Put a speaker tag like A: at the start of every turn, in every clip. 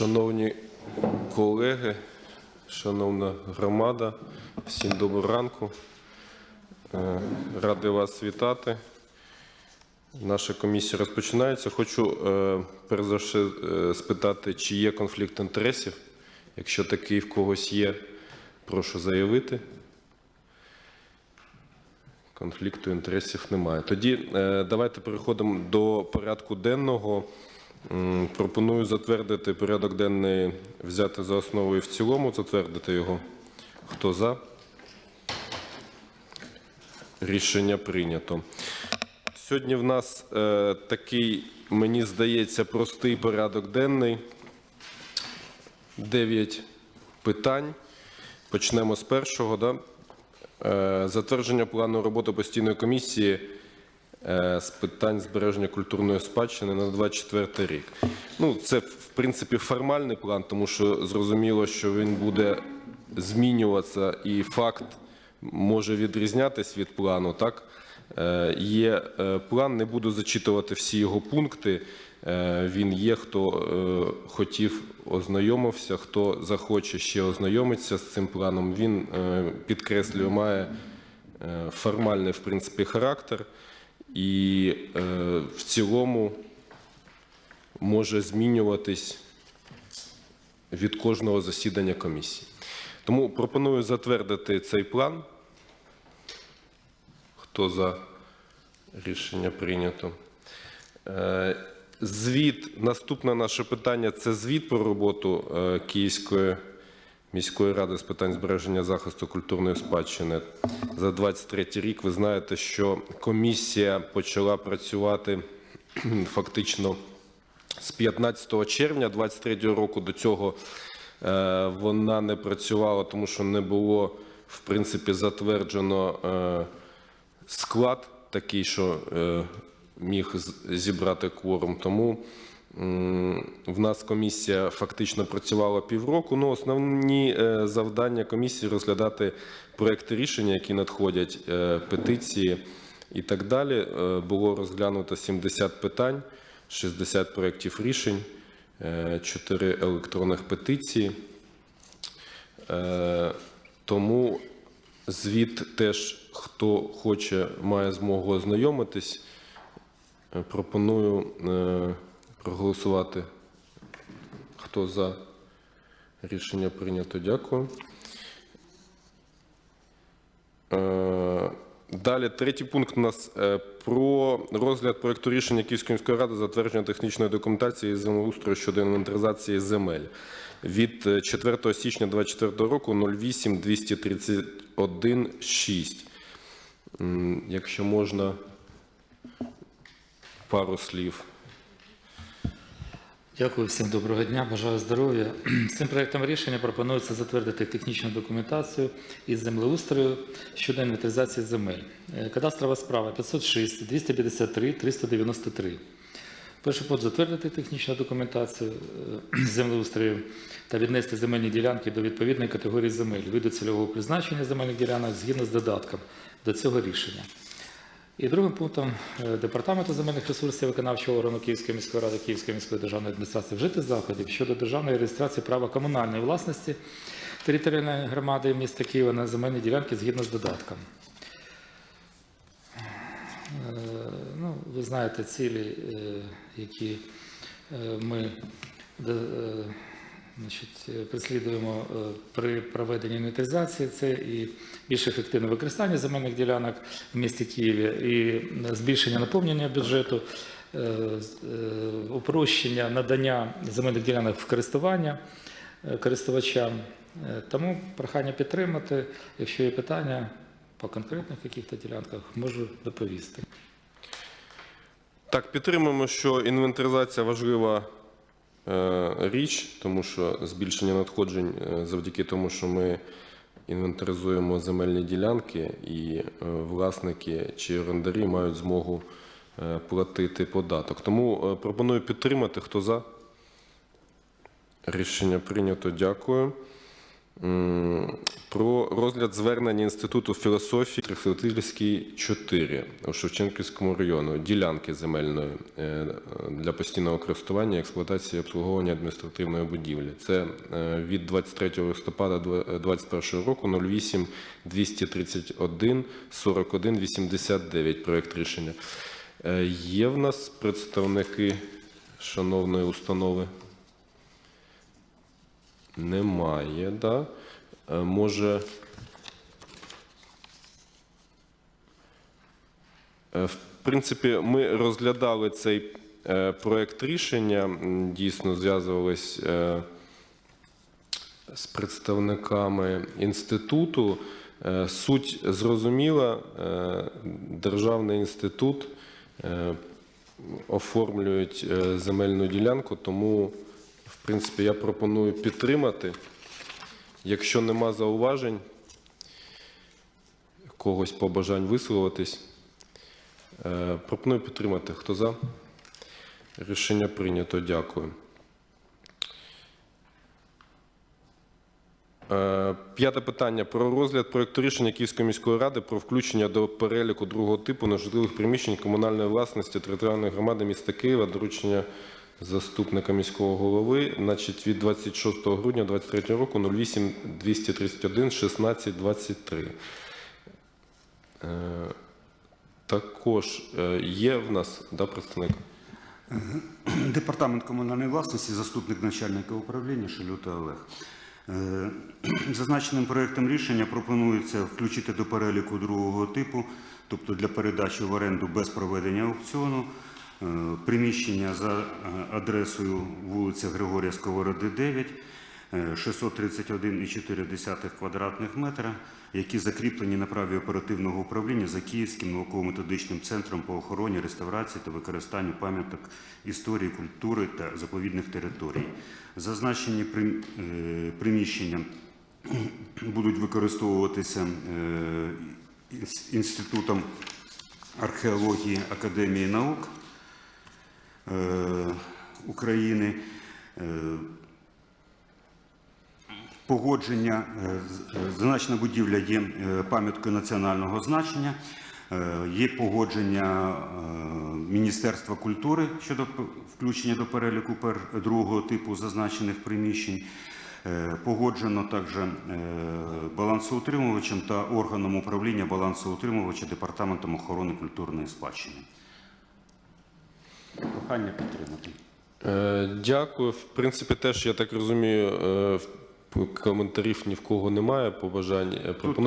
A: Шановні колеги, шановна громада, всім доброго ранку. Е, Радий вас вітати. Наша комісія розпочинається. Хочу е, перш за все е, спитати, чи є конфлікт інтересів. Якщо такий в когось є, прошу заявити. Конфлікту інтересів немає. Тоді давайте переходимо до порядку денного. Пропоную затвердити порядок денний, взяти за основу і в цілому, затвердити його. Хто за? Рішення прийнято. Сьогодні в нас е, такий, мені здається, простий порядок денний. Дев'ять питань. Почнемо з першого. Да? Е, Затвердження плану роботи постійної комісії з питань збереження культурної спадщини на 24 рік. Ну, це в принципі формальний план, тому що зрозуміло, що він буде змінюватися, і факт може відрізнятись від плану. Так Е, є е, план, не буду зачитувати всі його пункти. Е, Він є, хто е, хотів ознайомився, хто захоче ще ознайомитися з цим планом. Він е, підкреслює, має е, формальний в принципі характер і е, в цілому може змінюватись від кожного засідання комісії. Тому пропоную затвердити цей план. Хто за рішення прийнято? Е, Звіт. Наступне наше питання це звіт про роботу е, Київської міської ради з питань збереження захисту культурної спадщини за 23 рік. Ви знаєте, що комісія почала працювати фактично з 15 червня 23 року. До цього е, вона не працювала, тому що не було в принципі затверджено. е, склад такий, що е, міг зібрати кворум. Тому в нас комісія фактично працювала півроку. Ну, основні е, завдання комісії розглядати проекти рішення, які надходять, е, петиції і так далі. Е, було розглянуто 70 питань, 60 проєктів рішень, 4 електронних петиції. Тому звіт теж, хто хоче, має змогу ознайомитись. Пропоную проголосувати. Хто за рішення прийнято, дякую. Е, Далі, третій пункт у нас е, про розгляд проекту рішення Київської міської ради затвердження технічної документації землеустрою щодо інвентаризації земель від е, 4 січня 2024 року 08 231 6. Якщо можна, пару слів.
B: Дякую всім доброго дня, бажаю здоров'я. Цим проектом рішення пропонується затвердити технічну документацію із землеустрою щодо інвентаризації земель. Е, Кадастрова справа 506, 253, 393. Перший пункт затвердити технічну документацію е, землеустрою та віднести земельні ділянки до відповідної категорії земель, виду цільового призначення земельних ділянок згідно з додатком до цього рішення. І другим пунктом е, департаменту земельних ресурсів виконавчого органу Київської міської ради Київської міської державної адміністрації вжити заходів щодо державної реєстрації права комунальної власності територіальної громади міста Києва на земельні ділянки згідно з додатком. Е, Ну, ви знаєте цілі, е, які ми значить, е, е, при проведенні інвентаризації. Це і більш ефективне використання земельних ділянок в місті Києві, і збільшення наповнення бюджету, е, упрощення надання земельних ділянок в користування користувачам. Тому прохання підтримати. Якщо є питання по конкретних яких-то ділянках, можу доповісти.
A: Так, підтримуємо, що інвентаризація важлива річ, тому що збільшення надходжень е, завдяки тому, що ми інвентаризуємо земельні ділянки, і е, власники чи орендарі мають змогу е, платити податок. Тому е, пропоную підтримати. Хто за? Рішення прийнято. Дякую. Про розгляд звернення Інституту філософії Трихотильський 4 у Шевченківському району ділянки земельної е, для постійного користування, експлуатації обслуговування адміністративної будівлі. Це е, від 23 листопада 2021 року 08 231 41 89 проект рішення. Е, Є в нас представники шановної установи? Немає, да? Е, Може. Е, В принципі, ми розглядали цей е, проект рішення, дійсно зв'язувались з представниками інституту. Суть зрозуміла. Державний інститут оформлюють земельну ділянку, тому, в принципі, я пропоную підтримати. Якщо нема зауважень, когось побажань висловитись, е, пропоную підтримати. Хто за? Рішення прийнято. Дякую. Е, П'яте питання про розгляд проекту рішення Київської міської ради про включення до переліку другого типу нежитлових приміщень комунальної власності територіальної громади міста Києва, доручення заступника міського голови, значить від 26 грудня 2023 року 08 231 16 23. Е, Також е, є в нас да, представник.
C: Департамент комунальної власності, заступник начальника управління Шелюта Олег. Е, Зазначеним проектом рішення пропонується включити до переліку другого типу, тобто для передачі в оренду без проведення аукціону, приміщення за е, адресою вулиця Григорія Сковороди, 9, е, 631,4 квадратних метра, які закріплені на праві оперативного управління за Київським науково-методичним центром по охороні, реставрації та використанню пам'яток історії, культури та заповідних територій. Зазначені е, приміщення будуть використовуватися е, Інститутом археології Академії наук е, України. Е, Погодження, е, е, зазначена будівля є е, пам'яткою національного значення, е, є погодження е, Міністерства культури щодо включення до переліку другого типу зазначених приміщень. Е, Погоджено також е, балансоутримувачем та органом управління балансоутримувача Департаментом охорони культурної спадщини. Прохання підтримати.
A: Е, Дякую. В принципі, теж я так розумію, е, коментарів ні в кого немає, побажань. Е,
C: Тут
A: під...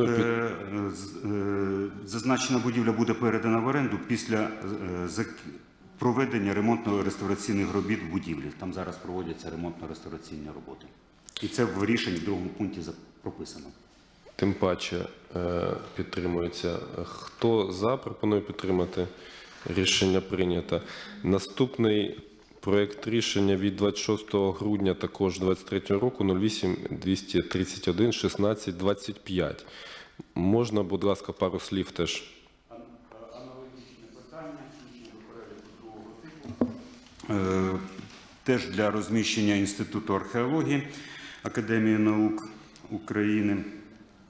C: зазначена будівля буде передана в оренду після е, проведення ремонтно-реставраційних робіт в будівлі. Там зараз проводяться ремонтно-реставраційні роботи. І це в рішенні в другому пункті прописано.
A: тим паче е, підтримується. Хто за, пропоную підтримати. Рішення прийнято. Наступний проект рішення від 26 грудня також 23 року 08 231 16 25. Можна, будь ласка, пару слів теж.
C: Е, Теж для розміщення Інституту археології Академії наук України.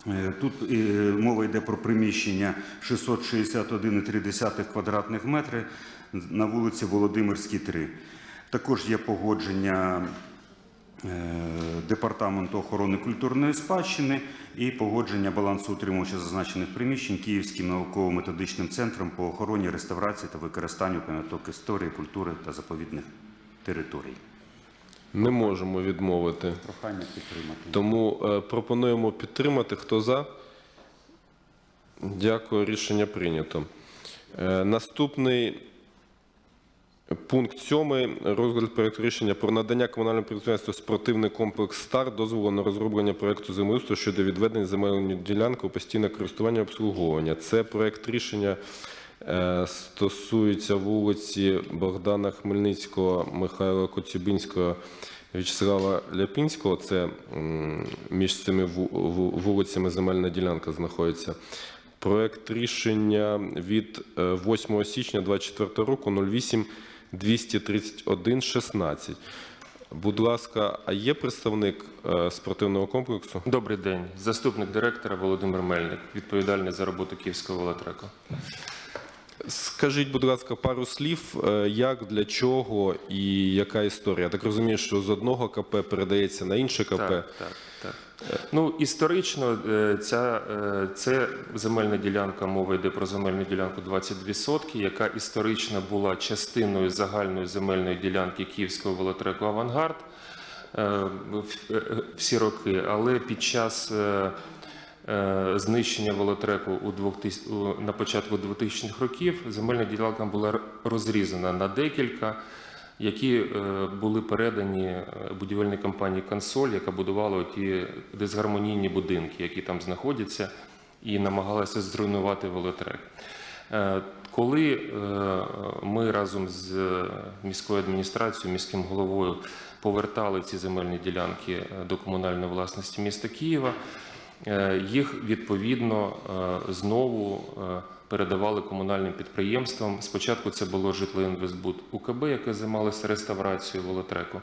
C: Е, Тут е, мова йде про приміщення 661,3 квадратних метри на вулиці Володимирській, 3. Також є погодження е, Департаменту охорони культурної спадщини і погодження балансоутримувача зазначених приміщень Київським науково-методичним центром по охороні, реставрації та використанню пам'яток історії, культури та заповідних територій.
A: Не можемо відмовити.
C: Прохання підтримати.
A: Тому е, пропонуємо підтримати. Хто за? Дякую, рішення прийнято. Е, наступний пункт сьомий. Розгляд проєкту рішення про надання комунальному підприємству спортивний комплекс «Стар» дозволу на розроблення проєкту землеустрою щодо відведення земельної ділянки у постійне користування і обслуговування. Це проєкт рішення стосується вулиці Богдана Хмельницького, Михайла Коцюбинського, В'ячеслава Ляпінського. Це між цими ву- ву- вулицями земельна ділянка знаходиться. Проект рішення від е, 8 січня 2024 року 08 231 16. Будь ласка, а є представник е, спортивного комплексу?
D: Добрий день. Заступник директора Володимир Мельник, відповідальний за роботу Київського велотреку.
A: Скажіть, будь ласка, пару слів, е, як, для чого і яка історія? Так розумію, що з одного КП передається на інше КП.
D: Так, так, так. Ну, історично е, ця, е, це земельна ділянка, мова йде про земельну ділянку 22 сотки, яка історично була частиною загальної земельної ділянки Київського велотреку Авангард всі роки, але під час знищення велотреку у 2000, у- на початку 2000-х років земельна ділянка була розрізана на декілька, які е, були передані е, будівельній компанії Консоль, яка будувала ті дисгармонійні будинки, які там знаходяться, і намагалася зруйнувати велотрек. Е, Коли е, ми разом з е, міською адміністрацією, міським головою повертали ці земельні ділянки е, до комунальної власності міста Києва, е, їх відповідно е, знову е, передавали комунальним підприємствам. Спочатку це було житлоінвестбуд УКБ, яке займалося реставрацією велотреку.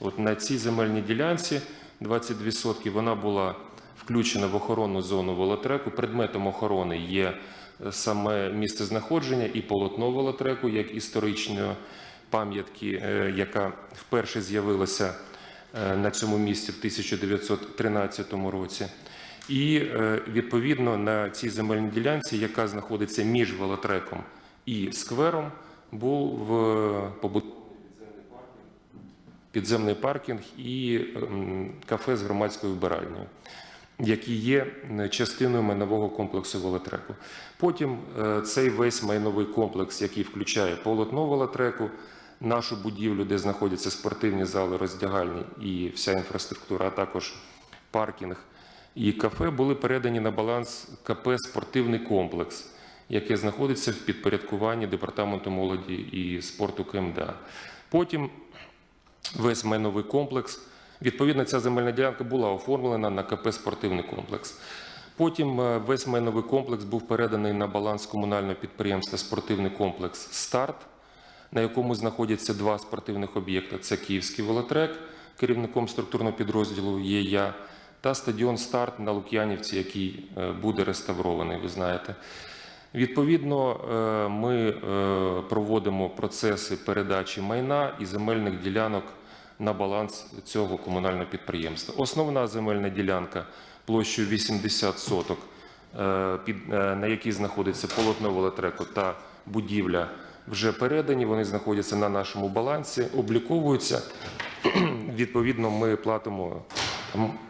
D: От на цій земельній ділянці 22 сотки вона була включена в охоронну зону велотреку. Предметом охорони є е, саме місце знаходження і полотно велотреку як історичної пам'ятки, е, яка вперше з'явилася е, на цьому місці в 1913 році. І е, відповідно на цій земельній ділянці, яка знаходиться між велотреком і сквером, був побудований підземний паркінг і ем, кафе з громадською вбиральнею, які є частиною майнового комплексу велотреку. Потім е, цей весь майновий комплекс, який включає полотно велотреку, нашу будівлю, де знаходяться спортивні зали, роздягальні і вся інфраструктура, а також паркінг і кафе, були передані на баланс КП Спортивний комплекс, яке знаходиться в підпорядкуванні Департаменту молоді і спорту КМДА. Потім весь майновий комплекс. Відповідно, ця земельна ділянка була оформлена на КП «Спортивний комплекс». Потім е, весь майновий комплекс був переданий на баланс комунального підприємства «Спортивний комплекс Старт», на якому знаходяться два спортивних об'єкти. Це Київський велотрек, керівником структурного підрозділу є я, та стадіон Старт на Лук'янівці, який е, буде реставрований, ви знаєте. Відповідно, е, ми е, проводимо процеси передачі майна і земельних ділянок на баланс цього комунального підприємства. Основна земельна ділянка площею 80 соток, на якій знаходиться полотно велотреку та будівля, вже передані. Вони знаходяться на нашому балансі, обліковуються. Відповідно, ми платимо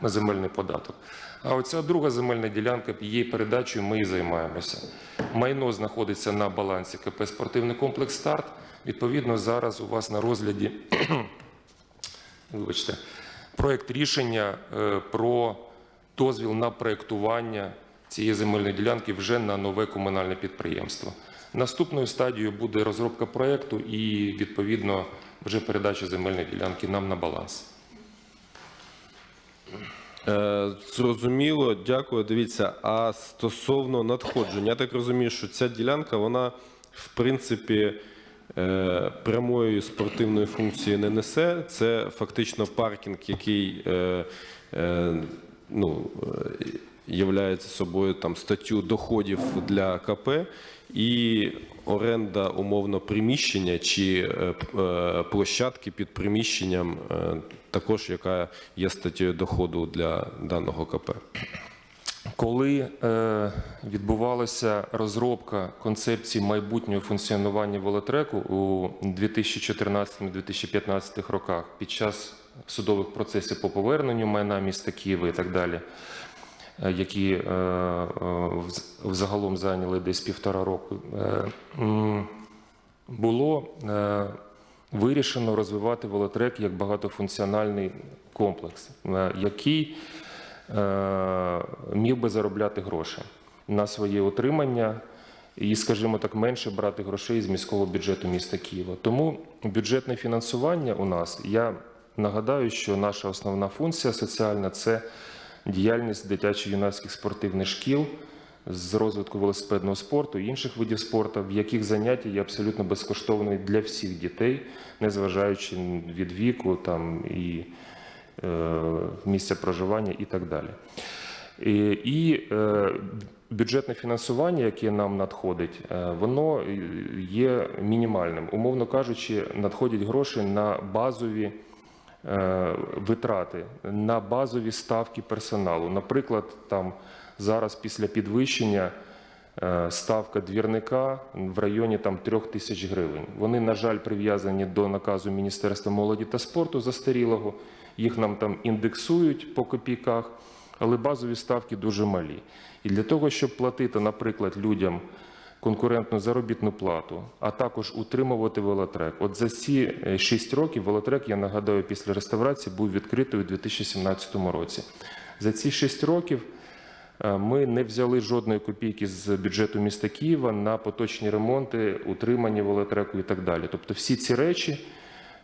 D: земельний податок. А оця друга земельна ділянка, її передачею ми і займаємося. Майно знаходиться на балансі КП «Спортивний комплекс Старт». Відповідно, зараз у вас на розгляді вибачте, проект рішення е, про дозвіл на проектування цієї земельної ділянки вже на нове комунальне підприємство. Наступною стадією буде розробка проекту і відповідно вже передача земельної ділянки нам на баланс.
A: Е, Зрозуміло, дякую. Дивіться, а стосовно надходження, я так розумію, що ця ділянка, вона в принципі е, прямої спортивної функції не несе. Це фактично паркінг, який е, е, ну, являється собою там статтю доходів для КП і оренда умовно приміщення чи п- е, площадки під приміщенням, е, також яка є статтею доходу для даного КП.
D: Коли е, відбувалася розробка концепції майбутнього функціонування велотреку у 2014-2015 роках під час судових процесів по поверненню майна міста Києва і так далі, які е, е, взагалом зайняли десь півтора року, е, було е, вирішено розвивати велотрек як багатофункціональний комплекс, е, який е, міг би заробляти гроші на своє утримання і, скажімо так, менше брати грошей з міського бюджету міста Києва. Тому бюджетне фінансування у нас, я нагадаю, що наша основна функція соціальна це діяльність дитячо-юнацьких спортивних шкіл з розвитку велосипедного спорту і інших видів спорту, в яких заняття є абсолютно безкоштовною для всіх дітей, незважаючи від віку там, і е, місця проживання і так далі. І, е, бюджетне фінансування, яке нам надходить, е, воно є мінімальним. Умовно кажучи, надходять гроші на базові витрати, на базові ставки персоналу. Наприклад, там зараз після підвищення е, ставка двірника в районі там, 3 тисяч гривень. Вони, на жаль, прив'язані до наказу Міністерства молоді та спорту застарілого. Їх нам там індексують по копійках, але базові ставки дуже малі. І для того, щоб платити, наприклад, людям конкурентну заробітну плату, а також утримувати велотрек. От за ці 6 років велотрек, я нагадаю, після реставрації був відкритий у 2017 році. За ці 6 років е, ми не взяли жодної копійки з бюджету міста Києва на поточні ремонти, утримання велотреку і так далі. Тобто всі ці речі.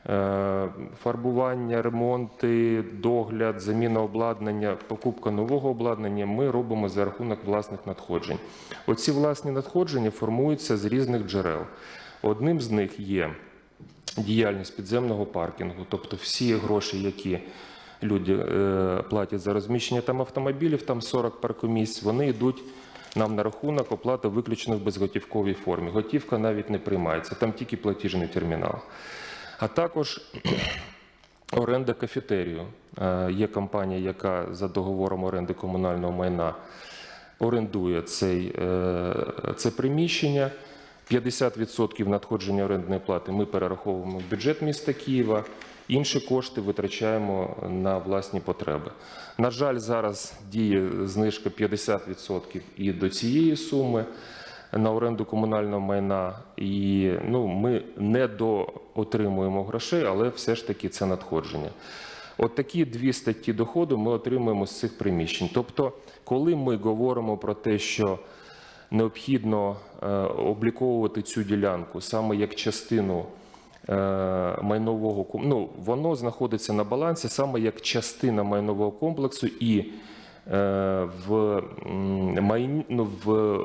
D: Е, Фарбування, ремонти, догляд, заміна обладнання, покупка нового обладнання ми робимо за рахунок власних надходжень. Оці власні надходження формуються з різних джерел. Одним з них є діяльність підземного паркінгу, тобто всі гроші, які люди е, платять за розміщення там автомобілів, там 40 паркомісць, вони йдуть нам на рахунок оплати виключно в безготівковій формі. Готівка навіть не приймається, там тільки платіжний термінал. А також оренда кафетерію. Е, Є компанія, яка за договором оренди комунального майна орендує цей, е, це приміщення. 50% надходження орендної плати ми перераховуємо в бюджет міста Києва. Інші кошти витрачаємо на власні потреби. На жаль, зараз діє знижка 50% і до цієї суми на оренду комунального майна. І ну, ми не доотримуємо грошей, але все ж таки це надходження. От такі дві статті доходу ми отримуємо з цих приміщень. Тобто, коли ми говоримо про те, що необхідно е, обліковувати цю ділянку саме як частину е, майнового ну, воно знаходиться на балансі саме як частина майнового комплексу і е, в, ну, в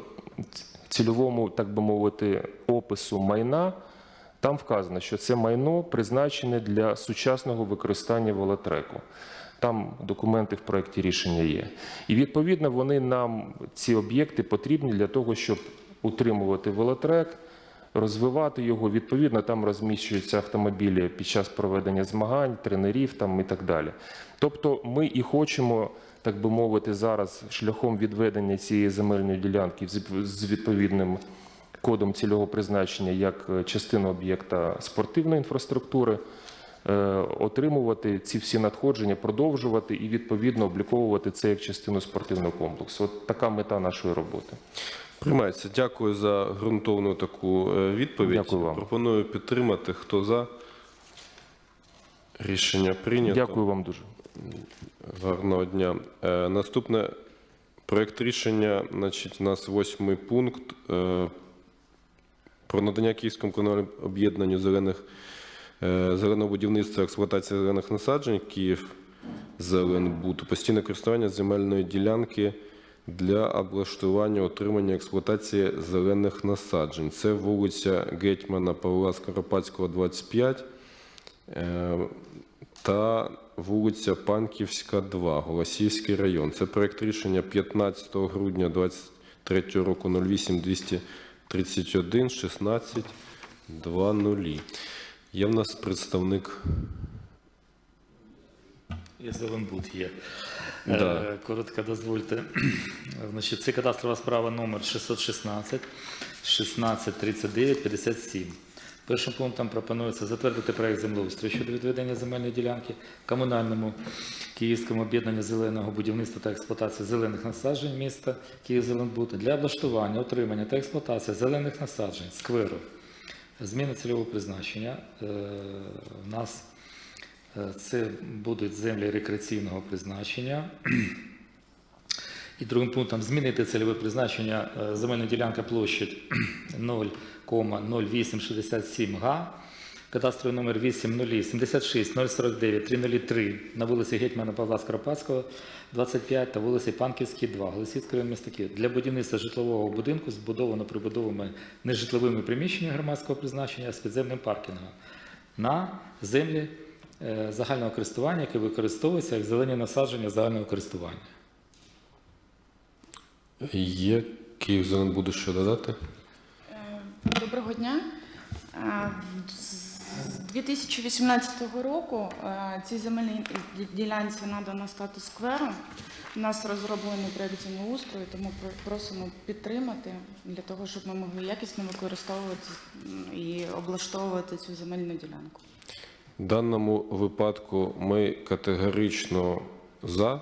D: цільовому, так би мовити, опису майна. Там вказано, що це майно призначене для сучасного використання велотреку. Там документи в проєкті рішення є. І відповідно вони нам, ці об'єкти, потрібні для того, щоб утримувати велотрек, розвивати його. Відповідно, там розміщуються автомобілі під час проведення змагань, тренерів там і так далі. Тобто, ми і хочемо, так би мовити, зараз шляхом відведення цієї земельної ділянки з- відповідним кодом цільового призначення як е, частину об'єкта спортивної інфраструктури, е, отримувати ці всі надходження, продовжувати і відповідно обліковувати це як частину спортивного комплексу. От така мета нашої роботи.
A: Приймається. Дякую за ґрунтовну таку е, відповідь.
D: Дякую вам.
A: Пропоную підтримати. Хто за? Рішення прийнято.
D: Дякую вам дуже.
A: Гарного дня. Е, наступне проект рішення, значить, у нас восьмий пункт е, про надання Київському комунальному об'єднанню зелених е, зеленого будівництва експлуатації зелених насаджень Київ Зеленбуд постійне користування земельної ділянки для облаштування, отримання експлуатації зелених насаджень. Це вулиця Гетьмана Павла Скоропадського, 25 е, та вулиця Панківська, 2, Голосіївський район. Це проект рішення 15 грудня 23 року 08 231 16 20. Є в нас представник.
B: Є Зеленбуд є.
A: Да.
B: Е, Коротко дозвольте. Значить, це кадастрова справа номер 616 1639 57. Першим пунктом пропонується затвердити проект землеустрою щодо відведення земельної ділянки комунальному Київському об'єднанню зеленого будівництва та експлуатації зелених насаджень міста Київ-Зеленбуд для облаштування, отримання та експлуатації зелених насаджень, скверу. Зміна цільового призначення. Е, У нас Е, Це будуть землі рекреаційного призначення. І другим пунктом змінити цільове призначення е, земельна ділянка площадь 0,0867 га. кадастровий номер 8076 049 303 на вулиці Гетьмана Павла Скоропадського, 25 та вулиці Панківській, 2, Голосівської міста Київ для будівництва житлового будинку, збудовано прибудовими нежитловими приміщеннями громадського призначення з підземним паркінгом на землі е, загального користування, які використовуються як зелені насадження загального користування.
A: Є Київ зелен буде що додати?
E: Е, Доброго дня. Е, З 2018 року е, цій земельній ділянці надано статус скверу. У нас розроблений проєкт землеустрою, тому просимо підтримати для того, щоб ми могли якісно використовувати і облаштовувати цю земельну ділянку.
A: В даному випадку ми категорично за,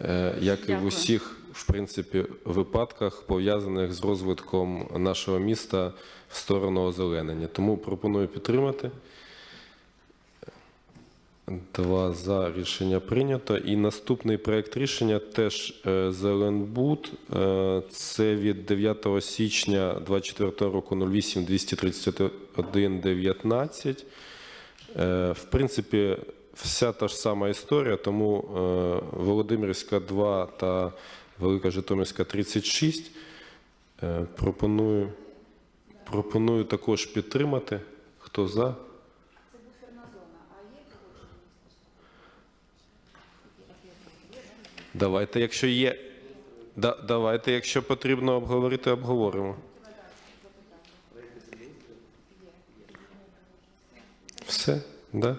A: е, як і в усіх, в принципі, випадках, пов'язаних з розвитком нашого міста в сторону озеленення. Тому пропоную підтримати. Два за рішення прийнято. І наступний проект рішення теж е, Зеленбуд. Е, Це від 9 січня 2024 року 08 231 19. Е, В принципі, вся та ж сама історія, тому е, Володимирська 2 та Велика Житомирська 36. Е, Пропоную, пропоную також підтримати. Хто за? Давайте, якщо є. Да, давайте, якщо потрібно обговорити, обговоримо. Все, да?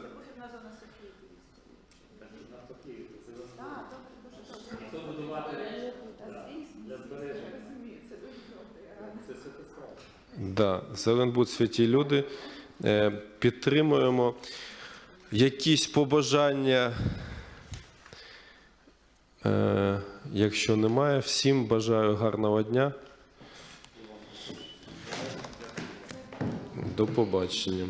A: Да, Зеленбуд святі люди. Е, Підтримуємо якісь побажання. Е, Якщо немає, всім бажаю гарного дня. До побачення.